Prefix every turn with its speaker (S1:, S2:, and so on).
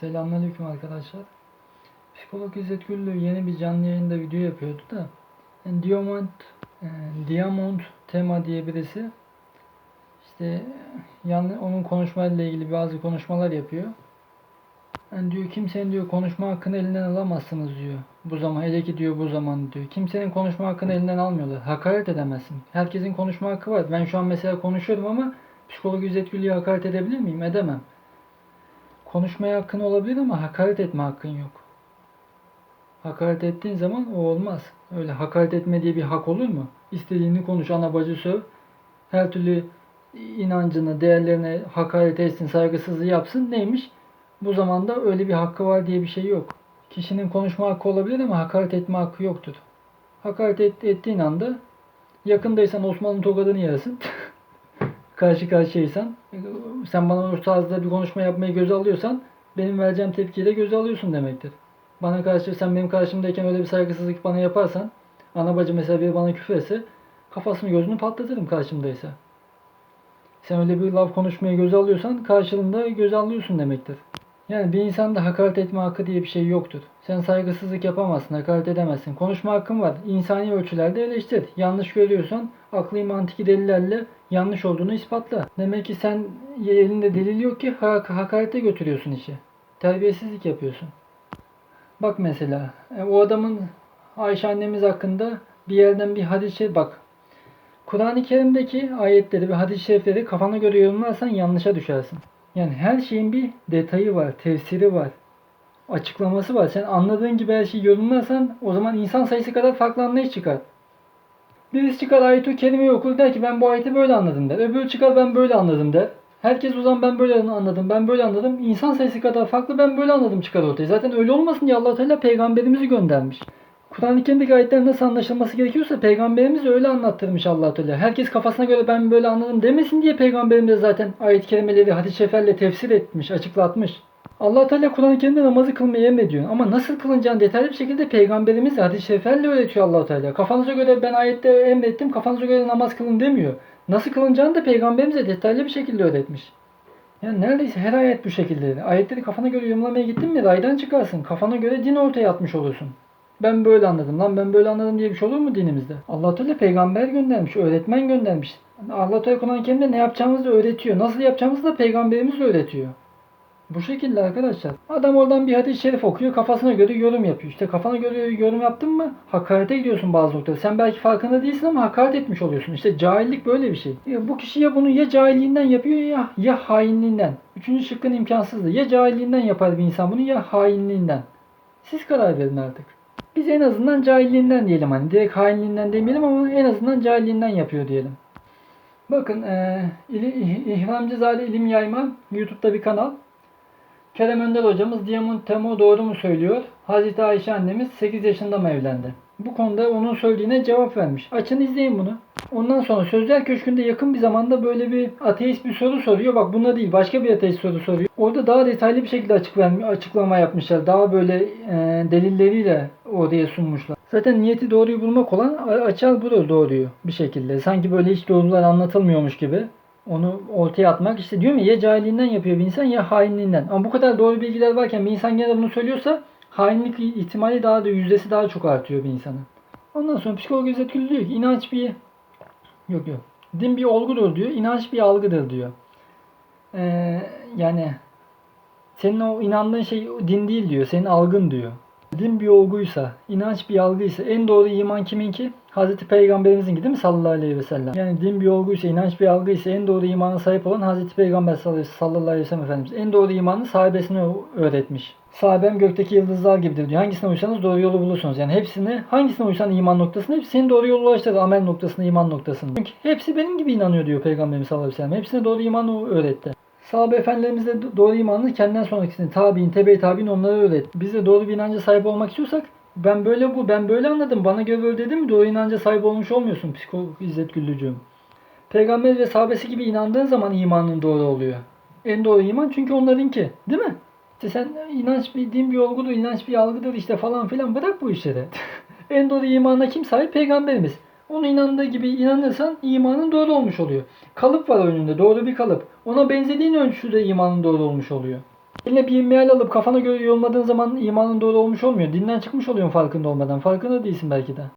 S1: Selamünaleyküm arkadaşlar. Psikolog İzzet Güllü yeni bir canlı yayında video yapıyordu da Diamond, e, Diamond Tema diye birisi işte yani onun konuşmayla ilgili bazı konuşmalar yapıyor. Yani diyor kimsenin diyor konuşma hakkını elinden alamazsınız diyor. Bu zaman hele ki diyor bu zaman diyor. Kimsenin konuşma hakkını elinden almıyorlar. Hakaret edemezsin. Herkesin konuşma hakkı var. Ben şu an mesela konuşuyorum ama psikolog İzzet Güllü'ye hakaret edebilir miyim? Edemem. Konuşmaya hakkın olabilir ama hakaret etme hakkın yok. Hakaret ettiğin zaman o olmaz. Öyle hakaret etme diye bir hak olur mu? İstediğini konuş, ana bacı söv. Her türlü inancını, değerlerine hakaret etsin, saygısızlığı yapsın. Neymiş? Bu zamanda öyle bir hakkı var diye bir şey yok. Kişinin konuşma hakkı olabilir ama hakaret etme hakkı yoktur. Hakaret et, ettiğin anda yakındaysan Osmanlı tokadını yersin. karşı karşıyaysan, sen bana o tarzda bir konuşma yapmayı göze alıyorsan, benim vereceğim tepkiyi de göze alıyorsun demektir. Bana karşı, sen benim karşımdayken öyle bir saygısızlık bana yaparsan, ana bacı mesela biri bana küfür etse, kafasını gözünü patlatırım karşımdaysa. Sen öyle bir laf konuşmayı göze alıyorsan, karşılığında göze alıyorsun demektir. Yani bir insanda hakaret etme hakkı diye bir şey yoktur. Sen saygısızlık yapamazsın, hakaret edemezsin. Konuşma hakkın var. İnsani ölçülerde eleştir. Yanlış görüyorsan akli mantiki delillerle yanlış olduğunu ispatla. Demek ki sen elinde delil yok ki hak- hakarete götürüyorsun işi. Terbiyesizlik yapıyorsun. Bak mesela e, o adamın Ayşe annemiz hakkında bir yerden bir hadis bak. Kur'an-ı Kerim'deki ayetleri ve hadis-i şerifleri kafana göre yorumlarsan yanlışa düşersin. Yani her şeyin bir detayı var, tefsiri var, açıklaması var. Sen anladığın gibi her şeyi yorumlarsan o zaman insan sayısı kadar farklı anlayış çıkar. Birisi çıkar ayet-i kerimeyi okur der ki ben bu ayeti böyle anladım der. Öbürü çıkar ben böyle anladım der. Herkes o zaman ben böyle anladım, ben böyle anladım. İnsan sayısı kadar farklı ben böyle anladım çıkar ortaya. Zaten öyle olmasın diye allah Teala peygamberimizi göndermiş. Kur'an-ı Kerim'deki ayetlerin nasıl anlaşılması gerekiyorsa peygamberimiz öyle anlattırmış allah Teala. Herkes kafasına göre ben böyle anladım demesin diye peygamberimiz zaten ayet-i kerimeleri hadis-i şeriflerle tefsir etmiş, açıklatmış. Allah Teala Kur'an-ı Kerim'de namazı kılmayı emrediyor. Ama nasıl kılınacağını detaylı bir şekilde peygamberimiz hadis-i şeriflerle öğretiyor allah Teala. Kafanıza göre ben ayette emrettim, kafanıza göre namaz kılın demiyor. Nasıl kılınacağını da peygamberimize detaylı bir şekilde öğretmiş. Yani neredeyse her ayet bu şekilde. Ayetleri kafana göre yorumlamaya gittin mi raydan çıkarsın. Kafana göre din ortaya atmış olursun. Ben böyle anladım lan ben böyle anladım diye bir şey olur mu dinimizde? Allah Teala peygamber göndermiş, öğretmen göndermiş. Allah Teala Kur'an-ı Kerim'de ne yapacağımızı öğretiyor. Nasıl yapacağımızı da peygamberimiz öğretiyor. Bu şekilde arkadaşlar. Adam oradan bir hadis-i şerif okuyor, kafasına göre yorum yapıyor. İşte kafana göre yorum yaptın mı hakarete gidiyorsun bazı noktada. Sen belki farkında değilsin ama hakaret etmiş oluyorsun. İşte cahillik böyle bir şey. Ya bu kişi ya bunu ya cahilliğinden yapıyor ya ya hainliğinden. Üçüncü şıkkın imkansızdı. Ya cahilliğinden yapar bir insan bunu ya hainliğinden. Siz karar verin artık. Biz en azından cahilliğinden diyelim hani. Direkt hainliğinden demeyelim ama en azından cahilliğinden yapıyor diyelim. Bakın e, İli- İhramcı Zade İlim Yayma YouTube'da bir kanal. Kerem Önder hocamız Diamond Temo doğru mu söylüyor? Hazreti Ayşe annemiz 8 yaşında mı evlendi? Bu konuda onun söylediğine cevap vermiş. Açın izleyin bunu. Ondan sonra Sözler Köşkü'nde yakın bir zamanda böyle bir ateist bir soru soruyor. Bak buna değil başka bir ateist soru soruyor. Orada daha detaylı bir şekilde açık açıklama yapmışlar. Daha böyle e, delilleriyle oraya sunmuşlar. Zaten niyeti doğruyu bulmak olan açar bulur doğruyu bir şekilde. Sanki böyle hiç doğrular anlatılmıyormuş gibi onu ortaya atmak işte diyorum ya ya cahilliğinden yapıyor bir insan ya hainliğinden. Ama bu kadar doğru bilgiler varken bir insan gene bunu söylüyorsa hainlik ihtimali daha da yüzdesi daha çok artıyor bir insanın. Ondan sonra psikolog İzzet Gül diyor ki inanç bir yok yok din bir olgudur diyor inanç bir algıdır diyor. Ee, yani senin o inandığın şey din değil diyor senin algın diyor. Din bir olguysa, inanç bir algıysa en doğru iman kiminki? Hazreti Peygamberimizin değil mi sallallahu aleyhi ve sellem? Yani din bir olguysa, inanç bir algıysa en doğru imana sahip olan Hazreti Peygamber sallallahu aleyhi ve sellem Efendimiz. En doğru imanı sahibesine öğretmiş. Sahabem gökteki yıldızlar gibidir diyor. Hangisine uysanız doğru yolu bulursunuz. Yani hepsine, hangisine uysan iman noktasında hepsi seni doğru yola ulaştırır. Amel noktasında, iman noktasında. Çünkü hepsi benim gibi inanıyor diyor Peygamberimiz sallallahu aleyhi ve sellem. Hepsine doğru imanı öğretti. Sahabe efendilerimiz de doğru imanını kendinden sonrakisini tabi'in, tebe tabi'in onlara öğretti. Biz de doğru bir inanca sahip olmak istiyorsak ben böyle bu, ben böyle anladım. Bana göre böyle dedim doğru inanca sahip olmuş olmuyorsun psikolog İzzet Güllücüğüm. Peygamber ve sahabesi gibi inandığın zaman imanın doğru oluyor. En doğru iman çünkü onlarınki. Değil mi? İşte sen inanç bir din bir olgudur, inanç bir algıdır işte falan filan bırak bu işleri. en doğru imana kim sahip? Peygamberimiz. Onu inandığı gibi inanırsan imanın doğru olmuş oluyor. Kalıp var önünde doğru bir kalıp. Ona benzediğin ölçüde imanın doğru olmuş oluyor. Eline bir meal alıp kafana göre yorumladığın zaman imanın doğru olmuş olmuyor. Dinden çıkmış oluyorsun farkında olmadan. Farkında değilsin belki de.